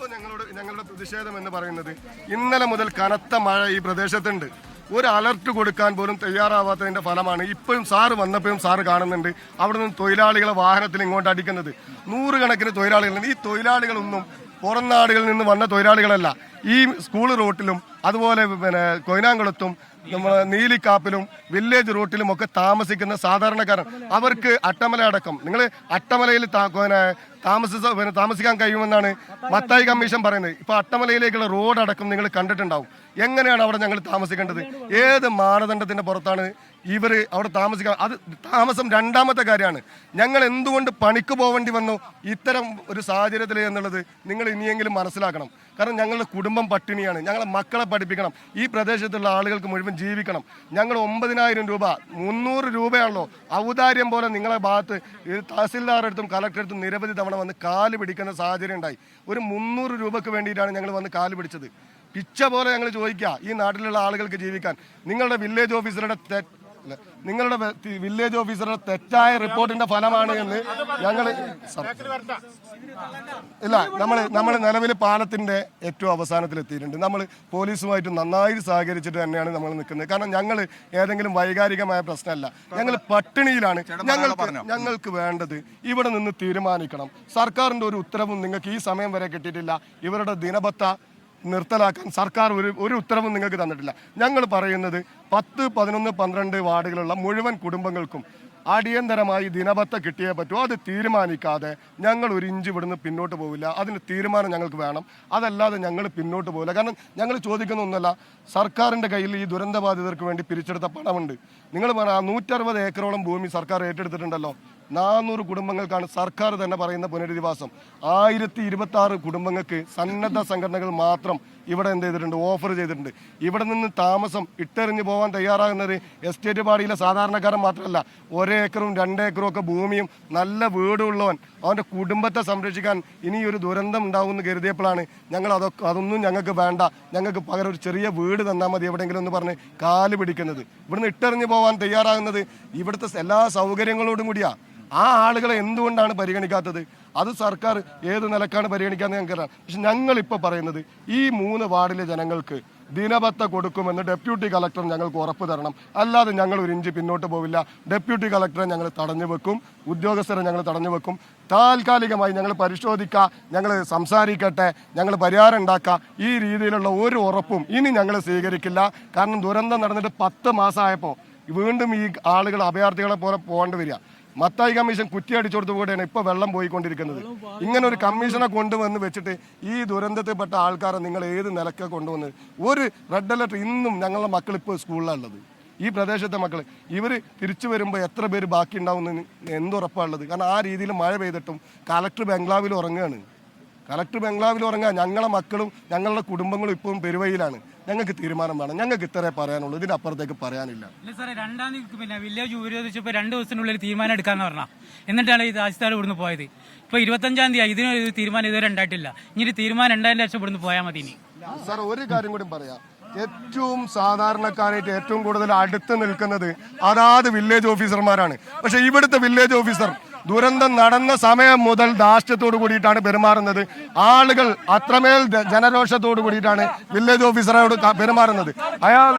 ഇപ്പൊ ഞങ്ങളോട് ഞങ്ങളുടെ പ്രതിഷേധം എന്ന് പറയുന്നത് ഇന്നലെ മുതൽ കനത്ത മഴ ഈ പ്രദേശത്തുണ്ട്. ഒരു അലർട്ട് കൊടുക്കാൻ പോലും തയ്യാറാവാത്തതിന്റെ ഫലമാണ് ഇപ്പോഴും സാറ് വന്നപ്പോഴും സാറ് കാണുന്നുണ്ട്. അവിടെ നിന്ന് തൊഴിലാളികളെ വാഹനത്തിൽ ഇങ്ങോട്ട് അടിക്കുന്നത്. നൂറുകണക്കിന് തൊഴിലാളികളുണ്ട്. ഈ തൊഴിലാളികളൊന്നും പുറം നാടുകളിൽ നിന്ന് വന്ന തൊഴിലാളികളല്ല. ഈ സ്കൂൾ റോട്ടിലും അതുപോലെ പിന്നെ കൊയിനാങ്കുളത്തും നമ്മൾ നീലിക്കാപ്പിലും വില്ലേജ് റൂട്ടിലും ഒക്കെ താമസിക്കുന്ന സാധാരണക്കാരൻ. അവർക്ക് അട്ടമല അടക്കം നിങ്ങൾ അട്ടമലയിൽ താ- പിന്നെ താമസിച്ച പിന്നെ താമസിക്കാൻ കഴിയുമെന്നാണ് മത്തായി കമ്മീഷൻ പറയുന്നത്. ഇപ്പൊ അട്ടമലയിലേക്കുള്ള റോഡ് അടക്കം നിങ്ങൾ കണ്ടിട്ടുണ്ടാവും. എങ്ങനെയാണ് അവിടെ ഞങ്ങൾ താമസിക്കേണ്ടത്? ഏത് മാനദണ്ഡത്തിന്റെ പുറത്താണ് ഇവർ അവിടെ താമസിക്കാൻ? അത് താമസം രണ്ടാമത്തെ കാര്യമാണ്. ഞങ്ങൾ എന്തുകൊണ്ട് പണിക്ക് പോവേണ്ടി വന്നു? ഇത്തരം ഒരു സാഹചര്യത്തിൽ എന്നുള്ളത് നിങ്ങൾ ഇനിയെങ്കിലും മനസ്സിലാക്കണം. കാരണം ഞങ്ങളുടെ കുടുംബം പട്ടിണിയാണ്. ഞങ്ങളുടെ മക്കളെ പഠിപ്പിക്കണം. ഈ പ്രദേശത്തുള്ള ആളുകൾക്ക് മുഴുവൻ ജീവിക്കണം. ഞങ്ങൾ ഒമ്പതിനായിരം രൂപ മുന്നൂറ് രൂപയാണല്ലോ ഔദാര്യം പോലെ നിങ്ങളെ ഭാഗത്ത് തഹസിൽദാറെടുത്തും കളക്ടറെടുത്തും നിരവധി തവണ വന്ന് കാൽ പിടിക്കുന്ന സാഹചര്യം ഉണ്ടായി. ഒരു മുന്നൂറ് രൂപക്ക് വേണ്ടിയിട്ടാണ് ഞങ്ങൾ വന്ന് കാൽ പിടിച്ചത്. പിച്ച പോലെ ഞങ്ങൾ ചോദിക്കുക ഈ നാട്ടിലുള്ള ആളുകൾക്ക് ജീവിക്കാൻ. നിങ്ങളുടെ വില്ലേജ് ഓഫീസറുടെ നിങ്ങളുടെ വില്ലേജ് ഓഫീസറുടെ തെറ്റായ റിപ്പോർട്ടിന്റെ ഫലമാണ് എന്ന് ഞങ്ങൾ ഇല്ല നമ്മൾ നമ്മൾ നിലവിൽ പാലത്തിന്റെ ഏറ്റവും അവസാനത്തിൽ എത്തിയിട്ടുണ്ട് നമ്മൾ പോലീസുമായിട്ട് നന്നായി സഹകരിച്ചിട്ട് തന്നെയാണ് നമ്മൾ നിൽക്കുന്നത്. കാരണം ഞങ്ങൾ ഏതെങ്കിലും വൈകാരികമായ പ്രശ്നമല്ല. ഞങ്ങൾ പട്ടിണിയിലാണ്. ഞങ്ങൾ ഞങ്ങൾക്ക് വേണ്ടത് ഇവിടെ നിന്ന് തീരുമാനിക്കണം. സർക്കാരിന്റെ ഒരു ഉത്തരവും നിങ്ങൾക്ക് ഈ സമയം വരെ കിട്ടിയിട്ടില്ല. ഇവരുടെ ദിനബത്ത നിർത്തലാക്കാൻ സർക്കാർ ഒരു ഒരു ഉത്തരവും നിങ്ങൾക്ക് തന്നിട്ടില്ല. ഞങ്ങൾ പറയുന്നത് പത്ത് പതിനൊന്ന് പന്ത്രണ്ട് വാർഡുകളുള്ള മുഴുവൻ കുടുംബങ്ങൾക്കും അടിയന്തരമായി ദിനപത്ത കിട്ടിയേ പറ്റൂ. അത് തീരുമാനിക്കാതെ ഞങ്ങൾ ഒരു ഇഞ്ച് ഇവിടുന്ന് പിന്നോട്ട് പോവില്ല. അതിന് തീരുമാനം ഞങ്ങൾക്ക് വേണം. അതല്ലാതെ ഞങ്ങൾ പിന്നോട്ട് പോവില്ല. കാരണം ഞങ്ങൾ ചോദിക്കുന്ന ഒന്നല്ല സർക്കാരിന്റെ കയ്യിൽ ഈ ദുരന്തബാധിതർക്ക് വേണ്ടി പിരിച്ചെടുത്ത പണമുണ്ട്. നിങ്ങൾ പറ നൂറ്ററുപത് ഏക്കറോളം ഭൂമി സർക്കാർ ഏറ്റെടുത്തിട്ടുണ്ടല്ലോ. നാനൂറ് കുടുംബങ്ങൾക്കാണ് സർക്കാർ തന്നെ പറയുന്ന പുനരധിവാസം. ആയിരത്തി ഇരുപത്തി ആറ് കുടുംബങ്ങൾക്ക് സന്നദ്ധ സംഘടനകൾ മാത്രം ഇവിടെ എന്ത് ചെയ്തിട്ടുണ്ട് ഓഫർ ചെയ്തിട്ടുണ്ട്. ഇവിടെ നിന്ന് താമസം ഇട്ടെറിഞ്ഞു പോകാൻ തയ്യാറാകുന്നത് എസ്റ്റേറ്റ് പാടിയിലെ സാധാരണക്കാരൻ മാത്രമല്ല ഒരേക്കറും രണ്ടേക്കറും ഒക്കെ ഭൂമിയും നല്ല വീടുള്ളവൻ അവന്റെ കുടുംബത്തെ സംരക്ഷിക്കാൻ ഇനി ഒരു ദുരന്തം ഉണ്ടാവുമെന്ന് കരുതിയപ്പോഴാണ് ഞങ്ങൾ അതൊക്കെ അതൊന്നും ഞങ്ങൾക്ക് വേണ്ട ഞങ്ങൾക്ക് പകരം ഒരു ചെറിയ വീട് തന്നാൽ മതി എവിടെയെങ്കിലും എന്ന് പറഞ്ഞ് കാൽ പിടിക്കുന്നത്. ഇവിടുന്ന് ഇട്ടെറിഞ്ഞു പോകാൻ തയ്യാറാകുന്നത് ഇവിടുത്തെ എല്ലാ സൗകര്യങ്ങളോടും കൂടിയാ. ആ ആളുകളെ എന്തുകൊണ്ടാണ് പരിഗണിക്കാത്തത്? അത് സർക്കാർ ഏത് നിലക്കാണ് പരിഗണിക്കാന്ന് ഞങ്ങൾക്കറിയാം. പക്ഷെ ഞങ്ങൾ ഇപ്പോൾ പറയുന്നത് ഈ മൂന്ന് വാർഡിലെ ജനങ്ങൾക്ക് ദിനപത്ത കൊടുക്കുമെന്ന് ഡെപ്യൂട്ടി കളക്ടർ ഞങ്ങൾക്ക് ഉറപ്പ് തരണം. അല്ലാതെ ഞങ്ങൾ ഒരു ഇഞ്ച് പിന്നോട്ട് പോവില്ല. ഡെപ്യൂട്ടി കളക്ടറെ ഞങ്ങൾ തടഞ്ഞു വെക്കും. ഉദ്യോഗസ്ഥരെ ഞങ്ങൾ തടഞ്ഞു വെക്കും. താൽക്കാലികമായി ഞങ്ങൾ പരിശോധിക്കുക ഞങ്ങൾ സംസാരിക്കട്ടെ ഞങ്ങൾ പരിഹാരം ഉണ്ടാക്കുക ഈ രീതിയിലുള്ള ഒരു ഉറപ്പും ഇനി ഞങ്ങൾ സ്വീകരിക്കില്ല. കാരണം ദുരന്തം നടന്നിട്ട് പത്ത് മാസമായപ്പോൾ വീണ്ടും ഈ ആളുകൾ അഭയാർത്ഥികളെ പോലെ പോകേണ്ടി വരിക. മത്തായി കമ്മീഷൻ കുറ്റി അടിച്ചോടത്ത് കൂടെയാണ് ഇപ്പൊ വെള്ളം പോയിക്കൊണ്ടിരിക്കുന്നത്. ഇങ്ങനെ ഒരു കമ്മീഷനെ കൊണ്ടുവന്ന് വെച്ചിട്ട് ഈ ദുരന്തത്തിൽപ്പെട്ട ആൾക്കാരെ നിങ്ങൾ ഏത് നിലയ്ക്ക് കൊണ്ടുവന്ന് ഒരു റെഡ് അലർട്ട് ഇന്നും ഞങ്ങളുടെ മക്കൾ ഇപ്പോൾ സ്കൂളിലുള്ളത് ഈ പ്രദേശത്തെ മക്കൾ ഇവർ തിരിച്ചു വരുമ്പോൾ എത്ര പേര് ബാക്കി ഉണ്ടാവുമെന്ന് എന്തുറപ്പാണുള്ളത് കാരണം ആ രീതിയിൽ മഴ പെയ്തിട്ടും കലക്ടർ ബംഗ്ലാവിൽ ഉറങ്ങുകയാണ് കലക്ടർ ബംഗ്ലാവിൽ ഉറങ്ങുക ഞങ്ങളുടെ മക്കളും ഞങ്ങളുടെ കുടുംബങ്ങളും ഇപ്പോഴും പെരുവയിലാണ് ഞങ്ങൾക്ക് തീരുമാനം വേണം. ഞങ്ങൾക്ക് ഇത്രേ പറയാനുള്ളൂ. ഇതിനപ്പുറത്തേക്ക് പറയാനില്ല. സാറേ രണ്ടാം തീയതി പിന്നെ വില്ലേജ് ഉപരോധിച്ചപ്പോൾ രണ്ട് ദിവസത്തിനുള്ളിൽ തീരുമാനം എടുക്കാന്ന് പറഞ്ഞാ. എന്നിട്ടാണ് ഈ രാജസ്ഥാൻ ഇവിടുന്ന് പോയത്. ഇപ്പൊ ഇരുപത്തഞ്ചാം തീയതി ഇതിനൊരു തീരുമാനം ഇതുവരെ ഉണ്ടായിട്ടില്ല. ഇനി ഒരു തീരുമാനം ഉണ്ടായതിന്റെ ലക്ഷം ഇവിടുന്ന് പോയാൽ മതി ഇനി. സാർ ഒരു കാര്യം കൂടി പറയാം. ഏറ്റവും സാധാരണക്കാരായിട്ട് ഏറ്റവും കൂടുതൽ അടുത്ത് നിൽക്കുന്നത് അതാത് വില്ലേജ് ഓഫീസർമാരാണ്. പക്ഷെ ഇവിടുത്തെ വില്ലേജ് ഓഫീസർ ദുരന്തം നടന്ന സമയം മുതൽ ധാർഷ്ട്യത്തോട് കൂടിയിട്ടാണ് പെരുമാറുന്നത്. ആളുകൾ അത്രമേൽ ജനരോഷത്തോട് കൂടിയിട്ടാണ് വില്ലേജ് ഓഫീസറോട് പെരുമാറുന്നത്. അയാൾ